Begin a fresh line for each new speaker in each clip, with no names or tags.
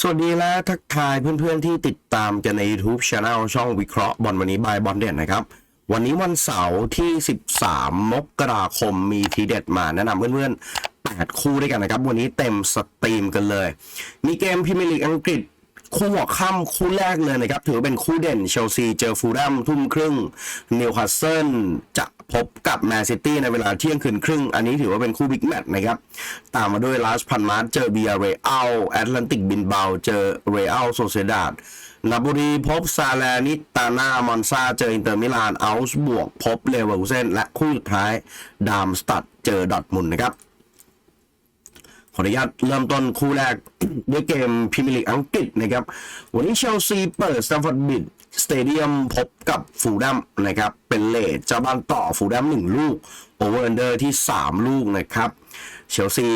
สวัสดีและทักทายเพื่อนๆที่ติดตามกันใน YouTube Channel ช่องวิเคราะห์บอลวันนี้บายบอลเด่นนะครับ วันนี้วันเสาร์ที่ 13 มกราคมมีทีเด็ดมาแนะนำเพื่อนๆ 8 คู่ด้วยกันนะครับ วันนี้เต็มสตรีมกันเลย มีเกมพรีเมียร์ลีกอังกฤษคู่หัวค่ำคู่แรกเลยนะครับ ถือเป็นคู่เด่นเชลซีเจอฟูลแลมทุ่มครึ่งนิวคาสเซิลจะ พบกับแมนซิตี้ในเวลาเที่ยงคืนครึ่ง อันนี้ถือว่าเป็นคู่บิ๊กแมตช์นะครับ ตามมาด้วยลาสพันมาร์เจอเบียเรอัลแอตแลนติกบินเบาเจอเรอัลโซเซดาดนาบุรีพบซาแลนิตานามอนซาเจออินเตอร์มิลานอัลส์บวก พบเลเวอร์เซนและคู่สุดท้ายดามสตัดเจอดอทมุนนะครับขออนุญาตเริ่มต้นคู่แรกด้วยเกมพรีเมียร์ลีกอังกฤษนะครับ วันนี้เชลซีเปิดสแตมฟอร์ดบิด สเตเดียมพบกับฟูลแลมนะครับ เป็นเลทเจ้าบ้านต่อฟูลแลมหนึ่งลูกโอเวอร์เดอร์ที่ 3 ลูกนะครับ เชลซี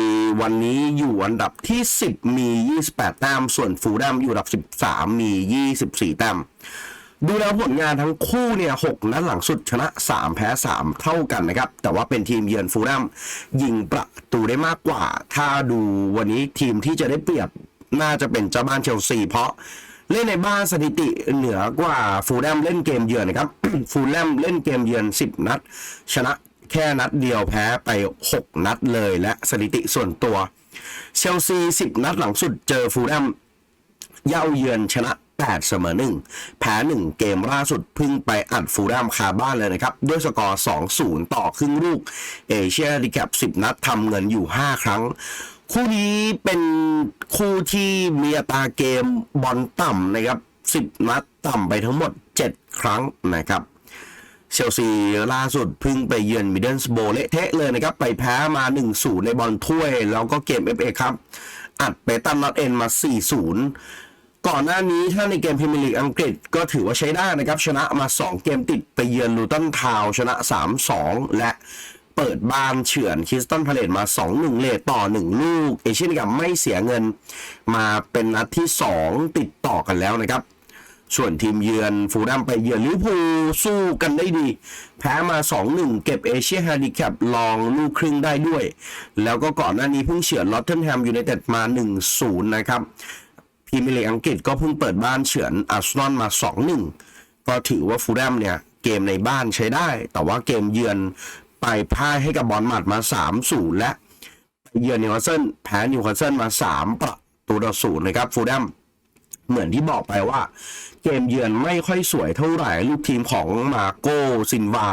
วันนี้อยู่อันดับที่ 10 มี 28 แต้ม ส่วนฟูลแลมอยู่อันดับ 13 มี 24 แต้ม ดูแล้วผลงานทั้งคู่เนี่ยหกนัดหลังสุดชนะ 3 แพ้ 3 เท่ากันนะครับ แต่ว่าเป็นทีมเยือนฟูลแลมยิงประตูได้มากกว่า ถ้าดูวันนี้ทีมที่จะได้เปรียบน่าจะเป็นเจ้าบ้านเชลซีเพราะ เล่นในบ้านสถิติเหนือกว่าฟูลแลมเล่นเกมเยือนนะครับ ฟูลแลมเล่นเกมเยือน 10 นัด ชนะแค่นัดเดียวแพ้ไป 6 นัดเลยและสถิติส่วนตัว เชลซี 10 นัดหลังสุดเจอฟูลแลมเย่าเยือนชนะ 8 เสมอ 1 แพ้ 1 เกมล่าสุดพึ่งไปอัดฟูลแลมคาบ้านเลยนะครับ ด้วยสกอร์ 2-0 ต่อครึ่งลูก เอเชียดีแคป10 นัดทำเงินอยู่ 5 ครั้ง คู่นี้เป็นคู่ที่มีอัตราเกมบอลต่ำนะครับ 10 นัดต่ำไปทั้งหมด 7 ครั้งนะครับเชลซีล่าสุดพิ่งไปเยือนมิดเดิลสโบเละเทะเลยนะครับ ไปแพ้มา 1-0 ในบอลถ้วย แล้วก็เกม FA ครับ อัดไปตันนัดเอ็นมา 4-0 ก่อนหน้านี้ถ้าในเกมพรีเมียร์ลีกอังกฤษก็ถือว่าใช้ได้นะครับ ชนะมา 2 เกมติดไปเยือนลูตันทาวน์ชนะ 3-2 และ เปิดบ้านเฉือนคริสตันพาเลตมา2-1เลทต่อ 1 ลูก เอเชียนกับไม่เสียเงินมาเป็นนัดที่ 2 ติดต่อกันแล้วนะครับส่วนทีมเยือนฟูลแลมไปเยือนลิเวอร์พูลสู้กันได้ดี แพ้มา 2-1 เก็บเอเชียแฮนดิแคปลองลูกครึ่งได้ด้วย แล้วก็ก่อนหน้านี้เพิ่งเฉือนลอตเทนแฮมยูไนเต็ดมา 1-0 นะครับพรีเมียร์ลีกอังกฤษก็เพิ่งเปิดบ้านเฉือนอาร์เซนอลมา 2-1 ก็ถือว่าฟูลแลมเนี่ย เกมในบ้านใช้ได้ แต่ว่าเกมเยือน ไปพ่ายให้กับบอลหมัดมา3-0และเยือนนิวคาสเซิลแพ้นิวคาสเซิลมา 3 ประตูต่อศูนย์นะครับฟูลแลมเหมือนที่บอกไปว่า เกมเยือนไม่ค่อยสวยเท่าไหร่ลูกทีมของมาโกซินวา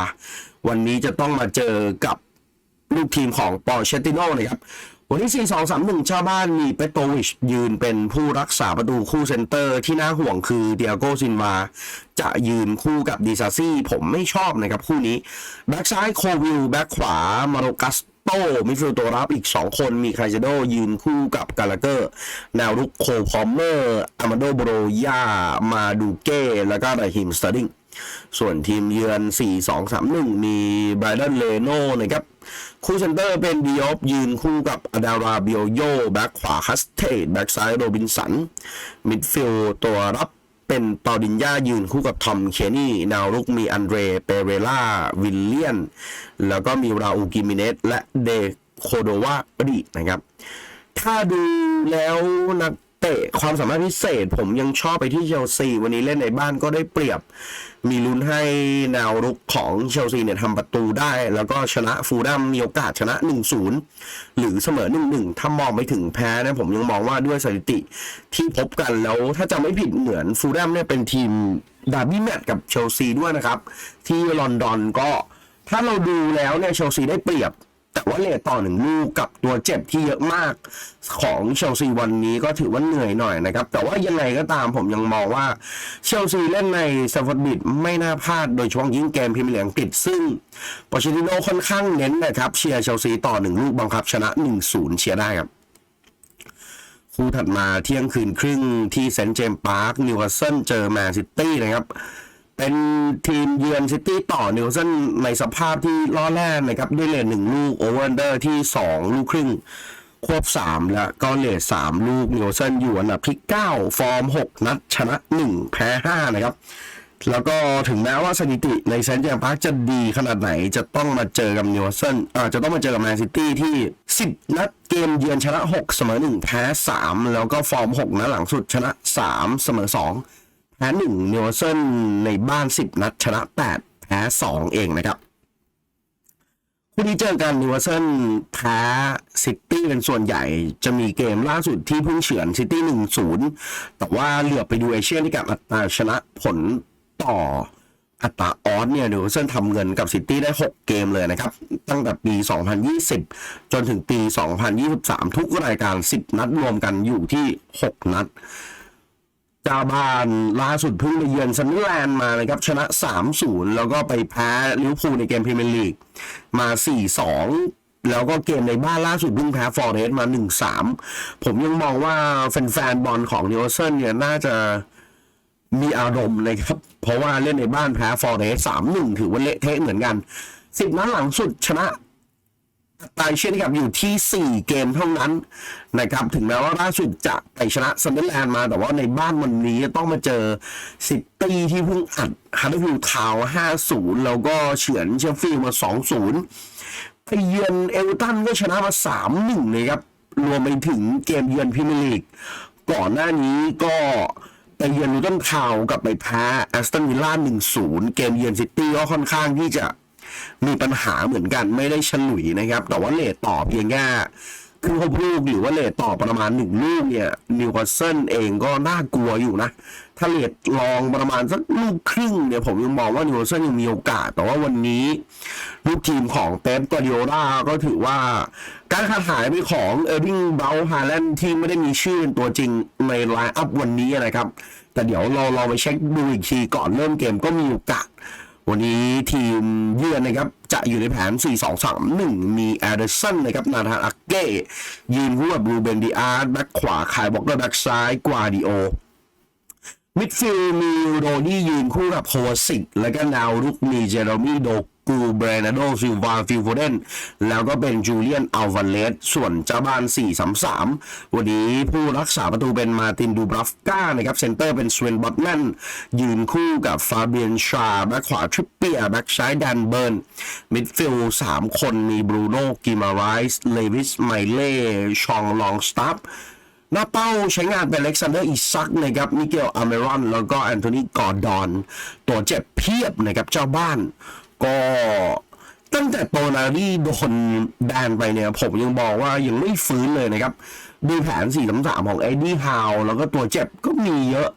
วันนี้จะต้องมาเจอกับลูกทีมของปอเชตติโนนะครับ วันนี้4 2 3 1เจ้าบ้านมีเปโตวิชยืนเป็นผู้รักษาประตูคู่เซนเตอร์ที่น่าห่วงคือเดียโกซินวา จะยืนคู่กับดีซาซี่ ผมไม่ชอบนะครับคู่นี้ แบ็กซ้ายโควิล แบ็กขวา มาโรกัสโตมิฟิลตัวรับอีก 2 คนมีไคเจโดยืนคู่กับกาลาเกอร์ แนวรุกโคพอมเมอร์ อามาโดโบโรยามาดูเก้ แล้วก็รฮิมสตาร์ดิงส่วนทีมเยือน 4-2-3-1 มีไบรดันเลโน่นะครับ คู่เซนเตอร์เป็นดิออฟยืนคู่กับอดาราบิโอโยแบ็คขวาคัสเทดแบ็คซ้ายโรบินสัน มิดฟิลด์ตัวรับเป็นปาดินยายืนคู่กับทอมเคนี่แนวรุกมีอันเดรเปเรล่าวิลเลียน แล้วก็มีราอูกิมิเนสและเดโคโดวาดีนะครับ ถ้าดูแล้วนัก ตะความสามารถพิเศษ ผมยังชอบไปที่เชลซีวันนี้เล่นในบ้านก็ได้เปรียบ มีลุ้นให้แนวรุกของเชลซีเนี่ยทำประตูได้ แล้วก็ชนะฟูลแลมมีโอกาสชนะ 1-0 หรือเสมอ 1-1 ถ้ามองไปถึงแพ้นะผมยังมองว่าด้วยสถิติที่พบกันแล้วถ้าจะไม่ผิดเหมือนฟูลแลมเนี่ยเป็นทีมดาร์บี้แมตช์กับเชลซีด้วยนะครับ ที่ลอนดอนก็ถ้าเราดูแล้วเนี่ยเชลซีได้เปรียบ แต่ว่าเลทต่อหนึ่งลูกกับตัวเจ็บที่เยอะมากของเชลซีวันนี้ก็ถือว่าเหนื่อยหน่อยนะครับ แต่ว่ายังไงก็ตามผมยังมองว่าเชลซีเล่นในซฟอร์ดบิดไม่น่าพลาดโดยเฉพาะยิ่งเกมพรีเมียร์ลีกอังกฤษซึ่งปอชิติโนค่อนข้างเน้นนะครับเชียร์เชลซีต่อหนึ่งลูกบังคับชนะ 1-0 เชียร์ได้ครับคู่ถัดมาเที่ยงคืนครึ่งที่เซนต์เจมส์พาร์คนิวคาสเซิลเจอแมนซิตี้นะครับ เป็นทีมเยือนซิตี้ต่อนิวเซิลในสภาพที่ล่อแร่นะครับ ด้วยเลทหนึ่งลูกโอเวอร์เดอร์ที่ 2 ลูกครึ่ง ควบ 3 แล้วก็เลท3ลูกนิวเซิลอยู่อันดับที่ 9 ฟอร์ม 6 นัด ชนะ 1 แพ้ 5 นะครับ แล้วก็ถึงแม้ว่าสถิติในเซนต์แจมพาร์คจะดีขนาดไหนจะต้องมาเจอกับนิวเซิลอ่าจะต้องมาเจอกับแมนซิตี้ที่ 10 นัดเกมเยือนชนะ 6 เสมอ 1 แพ้ 3 แล้วก็ฟอร์ม 6 นัดหลังสุดชนะ 3 เสมอ 2 แพ้1นิวคาสเซิลในบ้าน10นัดชนะ8แพ้2เองนะครับคู่นี้เจอกันนิวเซิลแพ้ซิตี้เป็นส่วนใหญ่จะมีเกมล่าสุดที่พิ่งเฉือนซิตี้หนึ่งศูนย์แต่ว่าเหลือไปดูเอเชียนที่กับอัตราชนะผลต่ออัตราออสเนี่ยนิวเซิลทำเงินกับซิตี้ได้ 6 เกมเลยนะครับ ตั้งแต่ปี 2020 จนถึงปี 2023 ทุกรายการ 10 นัดรวมกันอยู่ที่ 6 นัด เจ้าบ้านล่าสุดเพิ่งไปเยือนซันเดอร์แลนด์มานะครับชนะ 3-0 แล้วก็ไปแพ้ลิเวอร์พูลในเกมพรีเมียร์ลีกมา 4-2 แล้วก็เกมในบ้านล่าสุดเพิ่งแพ้ฟอร์เรสต์มา 1-3 ผมยังมองว่าแฟนๆบอลของนิวเซิลเนี่ยน่าจะมีอารมณ์นะครับ เพราะว่าเล่นในบ้านแพ้ฟอร์เรสต์3-1 ถือว่าเละเทะเหมือนกัน 10 นัดหลังสุดชนะตายเช่นกับอยู่ที่ 4 เกมเท่านั้น นะครับถึงแม้ว่าล่าสุดจะไปชนะซันเดอร์แลนด์มา แต่ว่าในบ้านวันนี้ต้องมาเจอซิตี้ที่เพิ่งอัดฮัตเตอร์ฟิลด์ทาวน์5-0แล้วก็เฉือนเชฟฟีลด์มา2-0ไปเยือนเอเวอร์ตันก็ชนะมา3-1นะครับรวมไปถึงเกมเยือนพรีเมียร์ลีก ก่อนหน้านี้ก็ไปเยือนลูตันทาวกับไปแพ้แอสตันวิลล่า1-0เกมเยือนซิตี้ก็ค่อนข้างที่จะมีปัญหาเหมือนกันไม่ได้ฉลุยนะครับ แต่ว่าเลทต่อเพียงแค่ คือหกลูกหรือว่าเลทต่อประมาณหนึ่งลูกเนี่ยนิวคาสเซิลเองก็น่ากลัวอยู่นะ ถ้าเลทลองประมาณสักลูกครึ่งเนี่ยผมยังมองว่านิวคาสเซิลยังมีโอกาส แต่ว่าวันนี้ ลูกทีมของเป๊ปกวดิโอลาก็ถือว่า การขาดหายไปของเออร์วิงเบลฮาแลนด์ที่ไม่ได้มีชื่อเป็นตัวจริงในไลน์อัพวันนี้นะครับ แต่เดี๋ยวเราเราไปเช็คดูอีกทีก่อนเริ่มเกมก็มีโอกาส วันนี้ทีมเยือนนะครับ จะอยู่ในแผน 4-2-3-1 มีแอเดอร์สันนะครับ นาธานอักเก้ ยืนคู่กับบรูเบนดิอาร์ตแบ็คขวาคายบอกเกอร์แบ็คซ้ายกวาดิโอมิดฟิลด์มีโรนี่ยืนคู่กับโฮสิก และก็แนวรุกมีเจอร์มีโด กูเบรนาโดซิลวาฟิลโฟเดนแล้วก็เป็นจูเลียนอัลวานเลสส่วนเจ้าบ้าน4-3-3 วันนี้ผู้รักษาประตูเป็นมาตินดูบราฟก้านะครับเซนเตอร์เป็นสเวนบอตแมนยืนคู่กับฟาเบียนชาแบ็คขวาทริปเปียแบ็คซ้ายดันเบิร์นมิดฟิลด์สามคนมีบรูโน่กิมาไรส์เลวิสไมเล่ชองลองสตัฟหน้าเป้าใช้งานเป็นเล็กซานเดอร์อิซักนะครับมิเกลอเมรอน แล้วก็แอนโทนีกอร์ดอน ตัวเจ็บเพียบนะครับเจ้าบ้าน ก็ตั้งแต่โตนารีโดนแบนไปเนี่ย ผมยังบอกว่ายังไม่ฟื้นเลยนะครับ ดูแผน4 3 3ของเอ็ดดี้ฮาวแล้วก็ตัวเจ็บก็มีเยอะ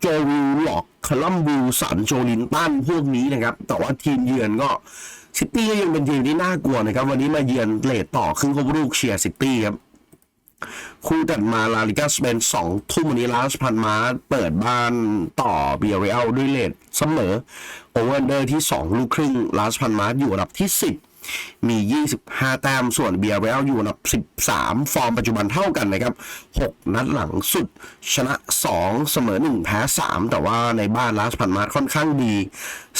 โจวิลล็อกคลัมบูสันโจลินตันพวกนี้นะครับ แต่ว่าทีมเยือนก็ซิตี้ก็ยังเป็นทีมที่น่ากลัวนะครับ วันนี้มาเยือนเลทต่อครึ่งครบลูกเชียร์ซิตี้ครับ คู่ตัดมาลาลิกาสเปนสองทุ่มวันนี้ลาสพันมาเปิดบ้านต่อเบียร์เรอัลด้วยเลทเสมอโอเวอร์เดอร์ที่ 2 ลูกครึ่งลาสพันมาอยู่อันดับที่ 10 มี 25 แต้มส่วนเบียร์เรลอยู่อันดับ 13 ฟอร์มปัจจุบันเท่ากันนะครับ 6 นัดหลังสุด ชนะ 2 เสมอ 1 แพ้ 3 แต่ว่าในบ้านลาสพันมาค่อนข้างดี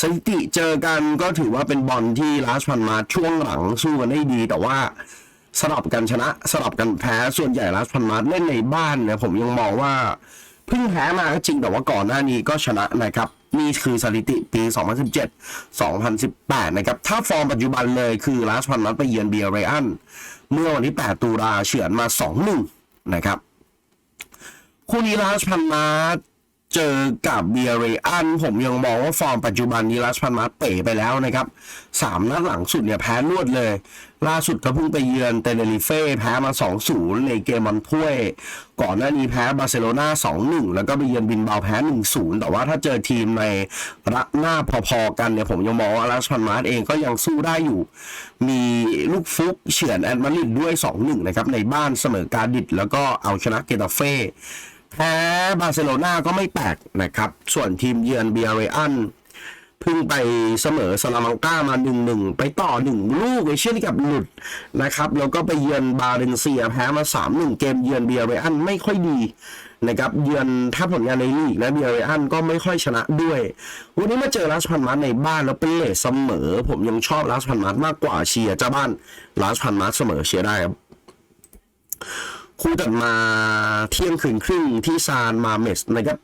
สถิติเจอกันก็ถือว่าเป็นบอลที่ลาสพันมาช่วงหลังสู้กันได้ดีแต่ว่า สลับกันชนะสลับกันแพ้ส่วนใหญ่ลาสพันมาร์เล่นในบ้านนี่ยผมยังมองว่าเพิ่งแพ้มาก็จริงแต่ว่าก่อนหน้านี้ก็ชนะนะครับนี่คือสถิติปี 2017 2018 นะครับ ถ้าฟอร์มปัจจุบันเลยคือลาสพันมาร์ไปเยือนเบียร์เรอัน เมื่อวันที่ 8 ตุลาเฉือนมา 2-1 นะครับ คู่นี้ลาสพันมาร์เจอกับเบียร์เรอัน ผมยังมองว่าฟอร์มปัจจุบันนี้ลาสพันมาร์เป๋ไปแล้วนะครับสามนัดหลังสุดเนี่ยแพ้รวดเลย ล่าสุดก็เพิ่งไปเยือนเตเนริเฟ่แพ้มา 2-0 ในเกมบอลถ้วย ก่อนหน้านี้แพ้บาร์เซโลนา2-1 แล้วก็ไปเยือนบินเบาแพ้ 1-0 แต่ว่าถ้าเจอทีมในระหน้าพอๆกันเนี่ยผมยังมองว่าลาสพันมาร์เองก็ยังสู้ได้อยู่ มีลูกฟุกเฉือนแอดมาริดด้วย 2-1 นะครับ ในบ้านเสมอการดิดแล้วก็เอาชนะเกตาเฟ่แพ้บาร์เซโลนาก็ไม่แปลกนะครับ ส่วนทีมเยือนเบียร์เรอัน พิ่งไปเสมอสลามังกามา1 1ไปต่อ1ลูกเอเชียนกับหลุดนะครับ แล้วก็ไปเยือนบาเลนเซียแพ้มา3 1เกมเยือนเบียร์เรอันไม่ค่อยดีนะครับเยือนถ้าผลงานในลีกนะเบียร์เรอันก็ไม่ค่อยชนะด้วย วันนี้มาเจอลาสพันมาร์ในบ้านแล้วเป็นเลทเสมอ ผมยังชอบลาสพันมาร์มากกว่าเชียร์เจ้าบ้านลาสพันมาร์เสมอเชียร์ได้ครับคู่ตัดมาเที่ยงคืนครึ่งที่ซานมาเมสนะครับ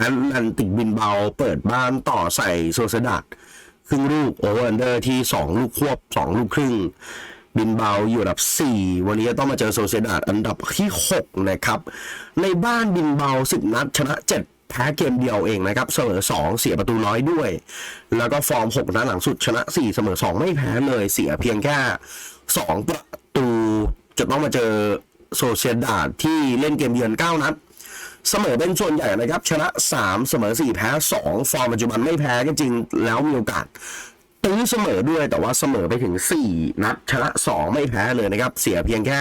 แอตแลนติกบินเบาเปิดบ้านต่อใส่โซเซดัดครึ่งลูกโอเวอร์เดอร์ที่ 2 ลูกควบ 2 ลูกครึ่ง บินเบาอยู่อันดับ 4 วันนี้จะต้องมาเจอโซเซดัดอันดับที่ 6 นะครับ ในบ้านบินเบา 10 นัด ชนะ 7 แพ้เกมเดียวเองนะครับ เสมอ 2 เสียประตูน้อยด้วย แล้วก็ฟอร์ม 6 นัดหลังสุดชนะ 4 เสมอ 2 ไม่แพ้เลยเสียเพียงแค่ 2 ประตูจะต้องมาเจอโซเซดาดที่เล่นเกมเยือน 9 นัด เสมอเป็นส่วนใหญ่นะครับชนะ 3 เสมอ 4 แพ้ 2 ฟอร์มปัจจุบันไม่แพ้ก็จริงแล้วมีโอกาสตื้อเสมอด้วยแต่ว่าเสมอไปถึง 4 นัดชนะ 2 ไม่แพ้เลยนะครับ เสียเพียงแค่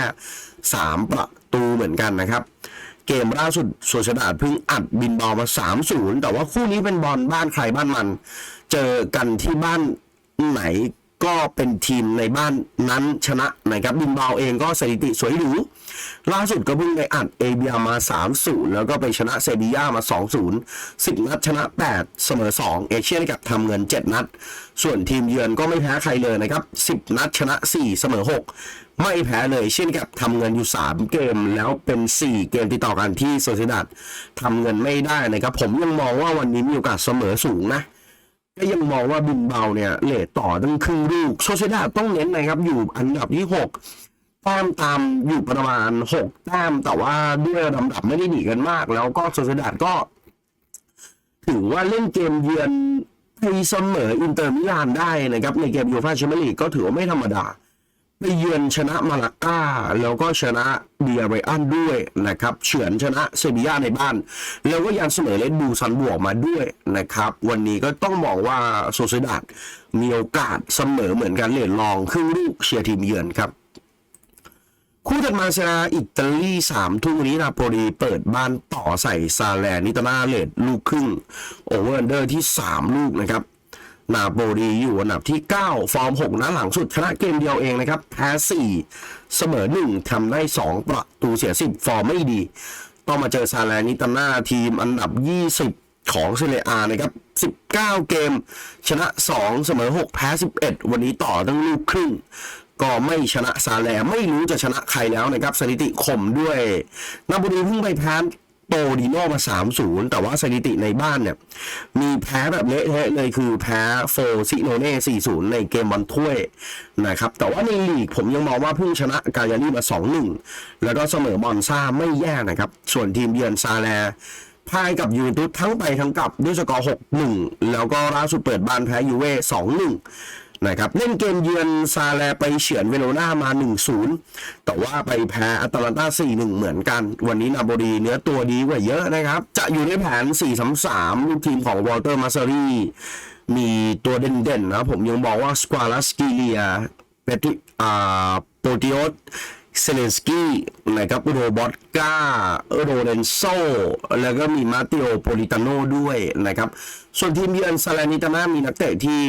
3 ประตูเหมือนกันนะครับ เกมล่าสุดโซเชดาดเพิ่งอัดบินบอลมา 3-0 แต่ว่าคู่นี้เป็นบอลบ้านใครบ้านมัน เจอกันที่บ้านไหนก็เป็นทีมในบ้านนั้นชนะนะครับบินบาวเองก็สถิติสวยหรู ล่าสุดก็เพิ่งไปอัดเอเบียมา 3-0 แล้วก็ไปชนะเซบีย่ามา 2-0 10 นัดชนะ 8 เสมอ 2 เอเชียนกับทำเงิน 7 นัด ส่วนทีมเยือนก็ไม่แพ้ใครเลยนะครับ 10 นัดชนะ 4 เสมอ 6 ไม่แพ้เลยเช่นกับทำเงินอยู่ 3 เกมแล้วเป็น 4 เกมติดต่อกันที่โซเซดัดทำเงินไม่ได้นะครับ ผมยังมองว่าวันนี้มีโอกาสเสมอสูงนะก็ยังมองว่าบินเบาเนี่ยเลทต่อตั้งครึ่งลูกโซเซดาต้องเน้นนะครับอยู่อันดับที่ 6 ต้มตามอยู่ประมาณ6แต้มแต่ว่าด้วยลำดับไม่ได้หนีกันมาก แล้วก็โซเซดาก็ ถือว่าเล่นเกมเยือนไปเสมออินเตอร์มิลานได้นะครับ ในเกมยูฟ่าแชมเปี้ยนลีกก็ถือว่าไม่ธรรมดาไปเยือนชนะมาลาก้า แล้วก็ชนะเบียร์ไรอันด้วยนะครับ เฉือนชนะเซบีย่าในบ้าน แล้วก็ยังเสมอเลดบูซันบวกมาด้วยนะครับ วันนี้ก็ต้องบอกว่าโซเซดาดมีโอกาสเสมอเหมือนกันเลยลองครึ่งลูกเชียร์ทีมเยือนครับ คู่ถัดมาเซราอิตาลีสามทุ่มวันนี้นาโปลีเปิดบ้านต่อใส่ซาแลนิตานาเลดลูกครึ่งโอเวอร์เดอร์ที่ 3 ลูกนะครับนาโปลีอยู่อันดับที่ 9 ฟอร์ม 6นัดหลังสุดชนะเกมเดียวเองนะครับแพ้4 เสมอ 1ทำได้ 2 ประตูเสีย 10 ฟอร์มไม่ดี ต้องมาเจอซาแลนิตานาทีมอันดับ 20 ของเซเรียอานะครับ 19 เกม ชนะ 2 เสมอ 6 แพ้ 11 วันนี้ต่อตั้งลูกครึ่ง ก็ไม่ชนะซาแลไม่รู้จะชนะใครแล้วนะครับสถิติข่มด้วยนาโปลีเพิ่งไปแพ้โตดิโนมา 3-0 แต่ว่าสถิติในบ้านเนี่ย มีแพ้แบบเละเทะเลยคือแพ้โฟซิโนเน่ 4-0 ในเกมบอลถ้วยนะครับ แต่ว่าในลีกผมยังมองว่าเพิ่งชนะกายานีมา 2-1 แล้วก็เสมอบอลซ่าไม่แย่นะครับ ส่วนทีมเยือนซาแลพ่ายกับยูเวนตุสทั้งไปทั้งกลับด้วยสกอร์ 6-1 แล้วก็ล่าสุดเปิดบ้านแพ้ยูเว่2-1 นะครับเล่นเกมเยือนซาแลไปเฉือนเวโรนามา 1-0 แต่ว่าไปแพ้อัตแลนตา 4-1 เหมือนกัน วันนี้นาโบรีเนื้อตัวดีกว่าเยอะนะครับ จะอยู่ในแผน 4-3-3 ลูกทีมของวอลเตอร์มาซารีมีตัวเด่นๆนะผมยังบอกว่าสควาลัสกิเลียเปติอ่าโปติโอสเซเลนสกี้นะครับโรบอตกาโรเลนโซแล้วก็มีมาติโอโปลิตาโนด้วยนะครับ ส่วนทีมเยือนซาลานิตานามีนักเตะที่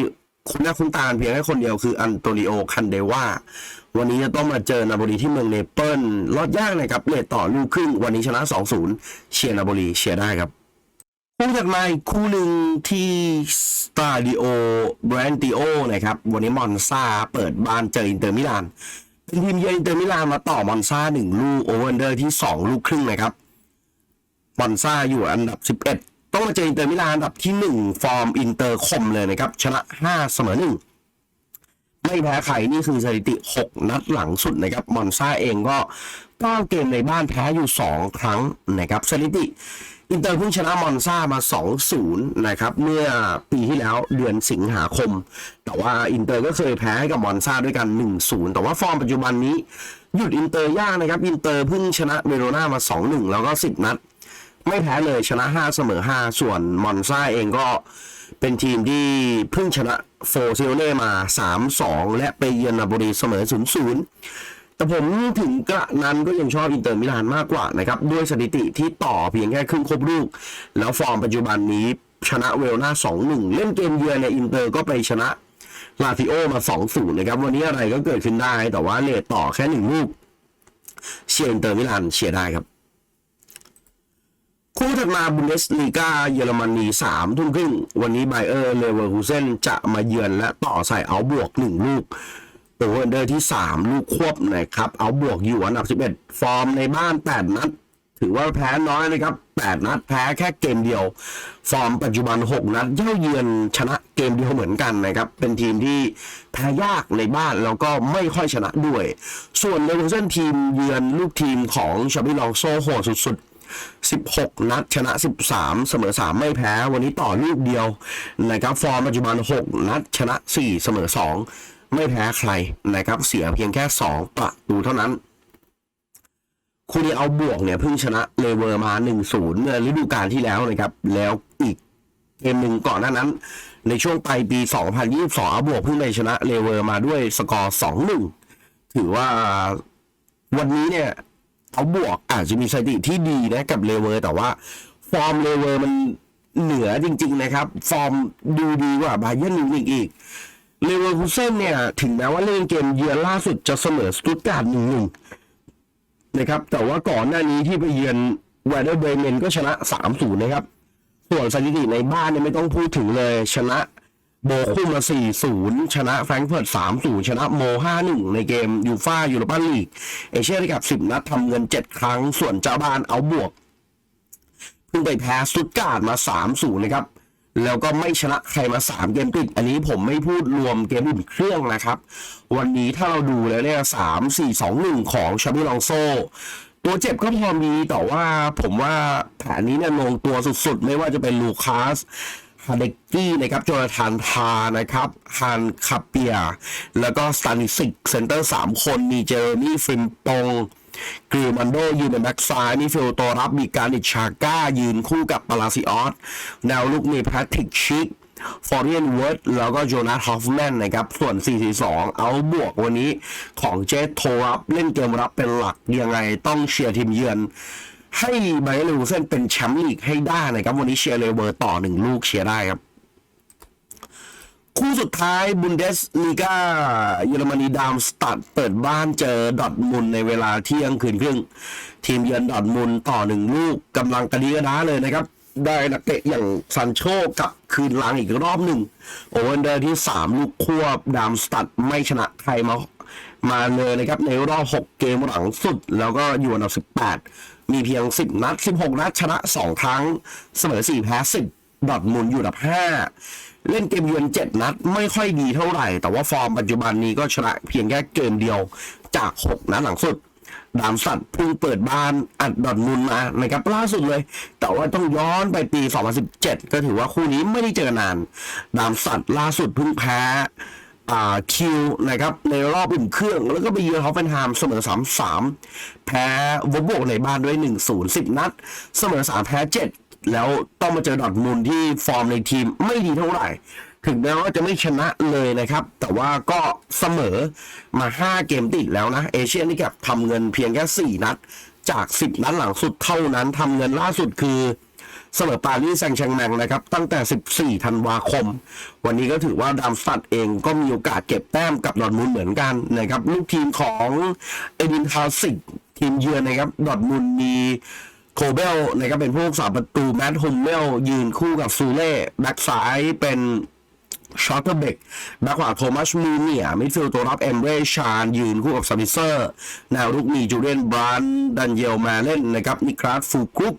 คุณหน้าคุณตาเพียงแค่คนเดียวคืออันโตนิโอคันเดวาวันนี้จะต้องมาเจอนาโบลีที่เมืองเนเปิลรอดยากนะครับเลทต่อลูกครึ่งวันนี้ชนะ 2-0 เชียร์นาโบลีเชียร์ได้ครับคู่ถัดมาอีกคู่หนึ่งที่สตาดิโอแบรนติโอนะครับ วันนี้มอนซาเปิดบ้านเจออินเตอร์มิลานเป็นทีมเยือนอินเตอร์มิลานมาต่อมอนซาหนึ่งลูกโอเวอร์เดอร์ที่ 2 ลูกครึ่งนะครับมอนซาอยู่อันดับ 11 ต้องมาเจออินเตอร์มิลานอันดับที่ 1 ฟอร์มอินเตอร์คมเลยนะครับ ชนะ 5 เสมอ 1 ไม่แพ้ใครนี่คือสถิติ 6 นัดหลังสุดนะครับ มอนซาเองก็ 9 เกมในบ้านแพ้อยู่ 2 ครั้งนะครับสถิติอินเตอร์เพิ่งชนะมอนซามา 2-0 นะครับ เมื่อปีที่แล้วเดือนสิงหาคม แต่ว่าอินเตอร์ก็เคยแพ้ให้กับมอนซาด้วยกัน 1-0 แต่ว่าฟอร์มปัจจุบันนี้หยุดอินเตอร์ยากนะครับ อินเตอร์เพิ่งชนะเวโรนามา 2-1 แล้วก็ 10 นัด ไม่แพ้เลยชนะ 5 เสมอ 5 ส่วนมอนซาเองก็เป็นทีมที่เพิ่งชนะโฟซิโอเน่มา 3-2 และไปเยือนนาโปลีเสมอ 0-0 แต่ผมถึงกระนั้นก็ยังชอบอินเตอร์มิลานมากกว่านะครับ ด้วยสถิติที่ต่อเพียงแค่ครึ่งครบลูก แล้วฟอร์มปัจจุบันนี้ชนะเวลนา2-1 เล่นเกมเยือนในยอินเตอร์ก็ไปชนะลาติโอมา 2-0 นะครับ วันนี้อะไรก็เกิดขึ้นได้ แต่ว่าเลทต่อแค่หนึ่งลูก เชียร์อินเตอร์มิลานเชียร์ได้ครับ คู่ถัดมาบุนเดสลีกาเยอรมนีสามทุ่มครึ่ง วันนี้ไบเออร์เลเวอร์คูเซนจะมาเยือนและต่อใส่เอาบวกหนึ่งลูกโอเวอร์เดอร์ที่ 3 ลูกควบนะครับ เอาบวกอยู่อันดับ 11 ฟอร์มในบ้าน 8 นัด ถือว่าแพ้น้อยนะครับ 8 นัดแพ้แค่เกมเดียว ฟอร์มปัจจุบัน 6 นัด เย่าเยือนชนะเกมเดียวเหมือนกันนะครับ เป็นทีมที่แพ้ยากในบ้านแล้วก็ไม่ค่อยชนะด้วย ส่วนเลเวอร์เซนทีมเยือนลูกทีมของชาบิลองโซโหดสุดๆ 16 นัดชนะ 13 เสมอ 3 ไม่แพ้ วันนี้ต่อลูกเดียวนะครับ ฟอร์มปัจจุบัน 6 นัดชนะ 4 เสมอ 2 ไม่แพ้ใครนะครับ เสียเพียงแค่ 2 ประตูเท่านั้นคู่นี้เอาบวกเนี่ยเพิ่งชนะเลเวอร์มา 1-0 เมื่อฤดูกาลที่แล้วนะครับ แล้วอีกเกมหนึ่งก่อนหน้านั้น ในช่วงปลายปี 2022เอาบวกเพิ่งไปชนะเลเวอร์มาด้วยสกอร์ 2-1 ถือว่าวันนี้เนี่ย เอาบวกอาจจะมีสถิติที่ดีนะกับเลเวอร์แต่ว่า ฟอร์มเลเวอร์มันเหนือจริง ๆ นะครับ ฟอร์มดูดีกว่าบาเยิร์นมิวนิกอีกเลเวอร์คูเซ่นเนี่ย ถึงแม้ว่าเล่นเกมเยือนล่าสุดจะเสมอสตุตการ์ดหนึ่งหนึ่งนะครับ แต่ว่าก่อนหน้านี้ที่ไปเยือนแวร์เดอร์เบรเมนก็ชนะ3-0นะครับ ส่วนสถิติในบ้านเนี่ยไม่ต้องพูดถึงเลยชนะ โบคุมา 4-0 ชนะแฟรงก์เฟิร์ต 3-0 ชนะโม 5-1 ในเกมยูฟ่ายูโรปาลีก เอเชียนกับ 10 นัดทำเงิน 7 ครั้ง ส่วนเจ้าบ้านเอาบวก เพิ่งไปแพ้สตุตการ์ดมา 3-0 นะครับ แล้วก็ไม่ชนะใครมา 3 เกมติด อันนี้ผมไม่พูดรวมเกมอุ่นเครื่องนะครับ วันนี้ถ้าเราดูแล้วเนี่ย 3 4 2 1 ของชาบิลองโซตัวเจ็บก็พอมีแต่ว่าผมว่าแผนนี้เนี่ยลงตัวสุดๆ ไม่ว่าจะเป็นลูคัส ฮาเดกกี้นะครับโจนาธานทานะครับฮันคาเปีย แล้วก็สตานิสิกเซนเตอร์ 3 คนมีเจอร์มี่ฟิมปงกรีมันโดยืนในแบ็กซ้ายมีฟิลโตรับมีการดิชาก้า ยืนคู่กับปาลาซิออสแนวลุกมีแพทริกชิกฟอร์เรียนเวิร์ดแล้วก็โจนาธฮอฟแมนนะครับ ส่วน 4-4-2 เอาบวกวันนี้ของเจสโทรับเล่นเกมรับเป็นหลักยังไงต้องเชียร์ทีมเยือน ให้ไบเอร์เลเวอร์เซนเป็นแชมป์ลีกให้ได้นะครับ วันนี้เชียร์เลเวอร์ต่อหนึ่งลูกเชียร์ได้ครับ คู่สุดท้ายบุนเดสลีกาเยอรมนีดามสตัดเปิดบ้านเจอดอทมุนในเวลาเที่ยงคืนครึ่ง ทีมเยือนดอทมุนต่อหนึ่งลูกกำลังกระดีกระดาเลยนะครับได้นักเตะอย่างซันโชกับคืนหลังอีกรอบหนึ่ง โอเวนเดอร์ที่ 3 ลูกควบดามสตัดไม่ชนะใครมามาเลยนะครับ ในรอบ 6 เกมหลังสุด แล้วก็อยู่อันดับ 18 มีเพียง 10 นัด 16 นัด ชนะ 2 ครั้ง เสมอ 4 แพ้10ดอร์ทมุนอยู่ดับ 5 เล่นเกมเยือน 7 นัด ไม่ค่อยดีเท่าไหร่ แต่ว่าฟอร์มปัจจุบันนี้ก็ชนะเพียงแค่เกมเดียวจาก 6 นัดหลังสุดดามสัตว์เพิ่งเปิดบ้านอัดดอร์ทมุนมานะครับล่าสุดเลย แต่ว่าต้องย้อนไปปี 2017 ก็ถือว่าคู่นี้ไม่ได้เจอกันนาน ดามสัตว์ล่าสุดเพิ่งแพ้ คิวนะครับในรอบอุ่นเครื่อง แล้วก็ไปเยือนฮอฟเฟนไฮม์เสมอ 3-3 แพ้วอลโบกในบ้านด้วย 1-0 10 นัด เสมอ 3 แพ้ 7 แล้วต้องมาเจอดอทมุนด์ที่ฟอร์มในทีมไม่ดีเท่าไหร่ ถึงแม้ว่าจะไม่ชนะเลยนะครับ แต่ว่าก็เสมอมา 5 เกมติดแล้วนะ เอเชียนนี่กับทำเงินเพียงแค่ 4 นัด จาก 10 นัดหลังสุดเท่านั้นทำเงินล่าสุดคือ เสมอปารีสแซงต์แชงแมงนะครับ ตั้งแต่ 14 ธันวาคม วันนี้ก็ถือว่าดามสตัดเองก็มีโอกาสเก็บแต้มกับดอร์ทมุนด์เหมือนกันนะครับลูกทีมของเอดินทาสิกทีมเยือนนะครับดอร์ทมุนด์มีโคเบลนะครับเป็นผู้รักษาประตูแมตต์ฮุมเมลยืนคู่กับซูเล่แบ็กซ้ายเป็นชอตเตอร์เบกแบ็กขวาโทมัสมูเนียมิดฟิลด์ตัวรับเอมเรชานยืนคู่กับซามิเซอร์แนวรุกมีจูเลียนบรันดันเยลมาเล่นนะครับนิคลาสฟูกรุก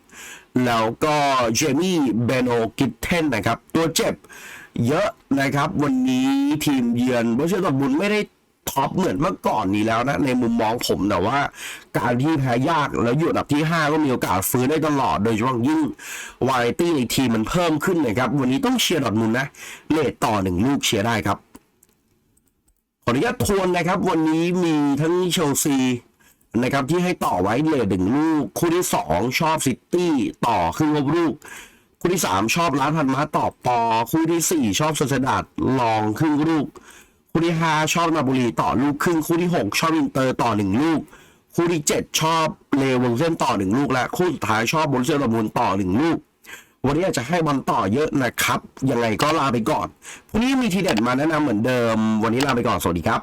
แล้วก็เจมี่เบโนกิทเทนนะครับ ตัวเจ็บเยอะนะครับ วันนี้ทีมเยือนเพราะเชื่อดอร์ทบุญไม่ได้ท็อปเหมือนเมื่อก่อนนี้แล้วนะ ในมุมมองผมแต่ว่า การที่แพ้ยากแล้วอยู่อันดับที่ 5 ก็มีโอกาสฟื้นได้ตลอด โดยเฉพาะยิ่งวาไรตี้ในทีมมันเพิ่มขึ้นนะครับ วันนี้ต้องเชียร์ดอร์ทมุนนะเลทต่อหนึ่งลูกเชียร์ได้ครับ ขออนุญาตทวนนะครับ วันนี้มีทั้งเชลซี นะครับที่ให้ต่อไว้เลทหนึ่งลูก คู่ที่ 2 ชอบซิตี้ต่อครึ่งลบลูก คู่ที่ 3 ชอบร้านพันม้าต่อปอ คู่ทีสี่4 ชอบโซเซดาดลองครึ่งลูก คู่ที่ 5 ชอบนาบุรีต่อลูกครึ่งคู่ที่ 6 ชอบอินเตอร์ต่อหนึ่งลูก คู่ที่ 7 ชอบเลเวอร์เซนต่อหนึ่งลูก และคู่สุดท้ายชอบบอลเซอร์ดอร์ทมุนต่อหนึ่งลูกวันนี้อาจจะให้บอลต่อเยอะนะครับ ยังไงก็ลาไปก่อนพรุ่งนี้มีทีเด็ดมาแนะนำเหมือนเดิม วันนี้ลาไปก่อน สวัสดีครับ